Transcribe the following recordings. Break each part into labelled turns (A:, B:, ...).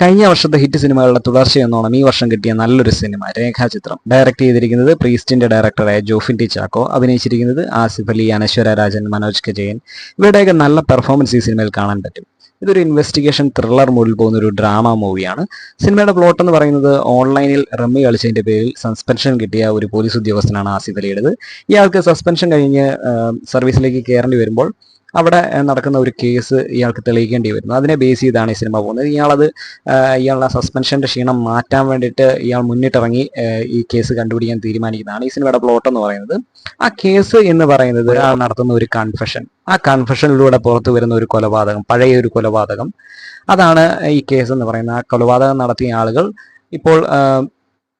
A: കഴിഞ്ഞ വർഷത്തെ ഹിറ്റ് സിനിമകളുടെ തുടർച്ചയെന്നോണം ഈ വർഷം കിട്ടിയ നല്ലൊരു സിനിമ രേഖാചിത്രം. ഡയറക്ട് ചെയ്തിരിക്കുന്നത് പ്രീസ്റ്റിന്റെ ഡയറക്ടറായ ജോഫിൻ ടി ചാക്കോ അഭിനയിച്ചിരിക്കുന്നത് ആസിഫ് അലി അനശ്വര രാജൻ മനോജ് കെ ജയൻ ഇവരുടെയൊക്കെ നല്ല പെർഫോമൻസ് ഈ സിനിമയിൽ കാണാൻ പറ്റും. ഇതൊരു ഇൻവെസ്റ്റിഗേഷൻ ത്രില്ലർ മൂഡിൽ പോകുന്ന ഒരു ഡ്രാമ മൂവിയാണ്. സിനിമയുടെ പ്ലോട്ട് എന്ന് പറയുന്നത് ഓൺലൈനിൽ റമ്മി കളിച്ചതിന്റെ പേരിൽ സസ്പെൻഷൻ കിട്ടിയ ഒരു പോലീസ് ഉദ്യോഗസ്ഥനാണ് ആസിഫ് അലിയുടേത്. ഇയാൾക്ക് സസ്പെൻഷൻ കഴിഞ്ഞ് സർവീസിലേക്ക് കയറേണ്ടി വരുമ്പോൾ അവിടെ നടക്കുന്ന ഒരു കേസ് ഇയാൾക്ക് തെളിയിക്കേണ്ടി വരുന്നു. അതിനെ ബേസ് ചെയ്താണ് ഈ സിനിമ പോകുന്നത്. ഇയാളത് ഇയാളുടെ സസ്പെൻഷന്റെ ക്ഷീണം മാറ്റാൻ വേണ്ടിയിട്ട് ഇയാൾ മുന്നിട്ടിറങ്ങി ഈ കേസ് കണ്ടുപിടിക്കാൻ തീരുമാനിക്കുന്നതാണ്. ഈ സിനിമയുടെ പ്ലോട്ട് എന്ന് പറയുന്നത് ആ കേസ് എന്ന് പറയുന്നത് ആ നടത്തുന്ന ഒരു കൺഫെഷൻ ആ കൺഫെഷനിലൂടെ പുറത്തു വരുന്ന ഒരു കൊലപാതകം പഴയ ഒരു കൊലപാതകം. അതാണ് ഈ കേസ് എന്ന് പറയുന്നത്. ആ കൊലപാതകം നടത്തിയ ആളുകൾ ഇപ്പോൾ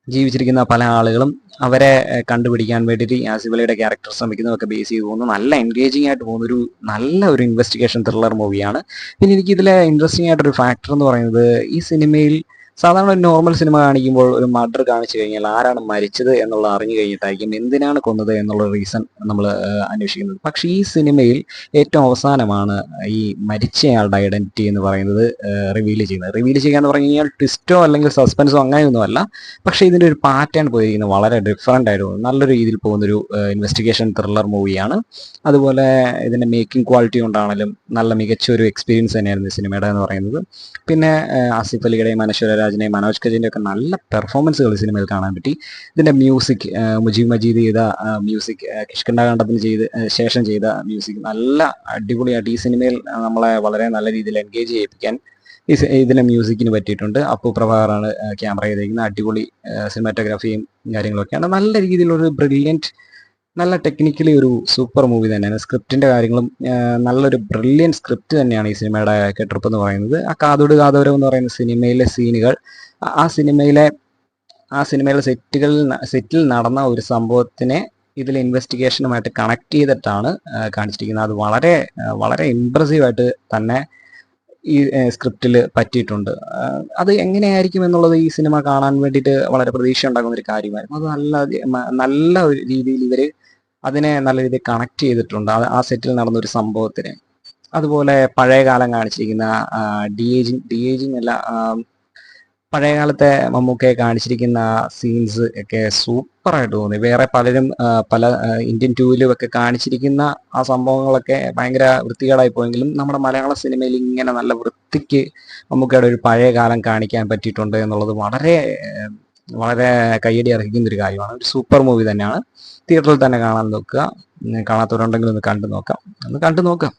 A: ജീവിച്ചിരിക്കുന്ന പല ആളുകളും അവരെ കണ്ടുപിടിക്കാൻ വേണ്ടിയിട്ട് ആസിഫലിയുടെ ക്യാരക്ടർ ശ്രമിക്കുന്നതൊക്കെ ബേസ് ചെയ്ത് പോകുന്നു. നല്ല എൻഗേജിങ് ആയിട്ട് പോകുന്ന ഒരു നല്ല ഒരു ഇൻവെസ്റ്റിഗേഷൻ ത്രില്ലർ മൂവിയാണ് പിന്നെ എനിക്ക് ഇതിലെ ഇൻട്രസ്റ്റിംഗ് ആയിട്ടൊരു ഫാക്ടർ എന്ന് പറയുന്നത് ഈ സിനിമയിൽ സാധാരണ ഒരു നോർമൽ സിനിമ കാണിക്കുമ്പോൾ ഒരു മർഡർ കാണിച്ചു കഴിഞ്ഞാൽ ആരാണ് മരിച്ചത് എന്നുള്ള അറിഞ്ഞു കഴിഞ്ഞിട്ടായിരിക്കും എന്തിനാണ് കൊന്നത് എന്നുള്ള റീസൺ നമ്മൾ അന്വേഷിക്കുന്നത്. പക്ഷേ ഈ സിനിമയിൽ ഏറ്റവും അവസാനമാണ് ഈ മരിച്ചയാളുടെ ഐഡന്റിറ്റി എന്ന് പറയുന്നത് റിവീൽ ചെയ്യുന്നത്. റിവീൽ ചെയ്യുക എന്ന് പറഞ്ഞു കഴിഞ്ഞാൽ ട്വിസ്റ്റോ അല്ലെങ്കിൽ സസ്പെൻസോ അങ്ങനെയൊന്നുമല്ല പക്ഷേ ഇതിന്റെ ഒരു പാറ്റേൺ പോയിരിക്കുന്നത് വളരെ ഡിഫറെന്റ് ആയിട്ട് നല്ല രീതിയിൽ പോകുന്നൊരു ഇൻവെസ്റ്റിഗേഷൻ ത്രില്ലർ മൂവിയാണ് അതുപോലെ ഇതിന്റെ മേക്കിംഗ് ക്വാളിറ്റി കൊണ്ടാണെങ്കിലും നല്ല മികച്ച ഒരു എക്സ്പീരിയൻസ് തന്നെയായിരുന്നു സിനിമയുടെ എന്ന് പറയുന്നത്. പിന്നെ ആസിഫ് അലിയുടെയും അനശ്വര രാജനെയും മനോജ് കജിന്റെയും ഒക്കെ നല്ല പെർഫോമൻസുകൾ സിനിമയിൽ കാണാൻ പറ്റി. ഇതിന്റെ മ്യൂസിക് മുജീബ് മജീദ് ചെയ്ത മ്യൂസിക് കിഷ്കണ്ഠാകണ്ഠത്തിന് ചെയ്ത് ശേഷം ചെയ്ത മ്യൂസിക് നല്ല അടിപൊളിയായിട്ട് ഈ സിനിമയിൽ നമ്മളെ വളരെ നല്ല രീതിയിൽ എൻഗേജ് ചെയ്യിപ്പിക്കാൻ ഈ ഇതിന്റെ മ്യൂസിക്കിന് പറ്റിയിട്ടുണ്ട്. അപ്പു പ്രഭാകറാണ് ക്യാമറ ചെയ്തിരിക്കുന്നത് അടിപൊളി സിനിമാറ്റോഗ്രാഫിയും കാര്യങ്ങളൊക്കെയാണ്. നല്ല രീതിയിലൊരു ബ്രില്യന്റ് നല്ല ടെക്നിക്കലി ഒരു സൂപ്പർ മൂവി തന്നെയാണ്. സ്ക്രിപ്റ്റിന്റെ കാര്യങ്ങളും നല്ലൊരു ബ്രില്യൻ സ്ക്രിപ്റ്റ് തന്നെയാണ് ഈ സിനിമയുടെ കെട്ടിറപ്പ് എന്ന് പറയുന്നത്. ആ കാതോട് കാതോരം എന്ന് പറയുന്ന സിനിമയിലെ സീനുകൾ ആ- സിനിമയിലെ ആ സിനിമയിലെ സെറ്റുകളിൽ സെറ്റിൽ നടന്ന ഒരു സംഭവത്തിനെ ഇതിൽ ഇൻവെസ്റ്റിഗേഷനുമായിട്ട് കണക്ട് ചെയ്തിട്ടാണ് കാണിച്ചിരിക്കുന്നത്. അത് വളരെ വളരെ ഇമ്പ്രസീവ് ആയിട്ട് തന്നെ ഈ സ്ക്രിപ്റ്റിൽ പറ്റിയിട്ടുണ്ട്. അത് എങ്ങനെയായിരിക്കും എന്നുള്ളത് ഈ സിനിമ കാണാൻ വേണ്ടിയിട്ട് വളരെ പ്രതീക്ഷ ഉണ്ടാകുന്ന ഒരു കാര്യമായിരുന്നു. അത് നല്ല നല്ല ഒരു രീതിയിൽ ഇവർ അതിനെ നല്ല രീതിയിൽ കണക്ട് ചെയ്തിട്ടുണ്ട്. ആ സെറ്റിൽ നടന്ന ഒരു സംഭവത്തിനെ. അതുപോലെ പഴയ കാലം കാണിച്ചിരിക്കുന്ന ഡി ഏജിങ് ഡി ഏജിങ് അല്ല ആ, പഴയ കാലത്തെ മമ്മൂക്കയെ കാണിച്ചിരിക്കുന്ന സീൻസ് ഒക്കെ സൂപ്പറായിട്ട് തോന്നി. വേറെ പലരും പല ഇന്ത്യൻ ടൂവിലും ഒക്കെ കാണിച്ചിരിക്കുന്ന ആ സംഭവങ്ങളൊക്കെ ഭയങ്കര വൃത്തികേടായി പോയെങ്കിലും നമ്മുടെ മലയാള സിനിമയിൽ ഇങ്ങനെ നല്ല വൃത്തിക്ക് മമ്മൂക്കയുടെ ഒരു പഴയ കാലം കാണിക്കാൻ പറ്റിയിട്ടുണ്ട് എന്നുള്ളത് വളരെ വളരെ കയ്യടി അർഹിക്കുന്ന ഒരു കാര്യമാണ്. ഒരു സൂപ്പർ മൂവി തന്നെയാണ്. തിയേറ്ററിൽ തന്നെ കാണാൻ നോക്കുക. കാണാത്തവരുണ്ടെങ്കിൽ ഒന്ന് കണ്ടു നോക്കാം ഒന്ന് കണ്ടു നോക്കാം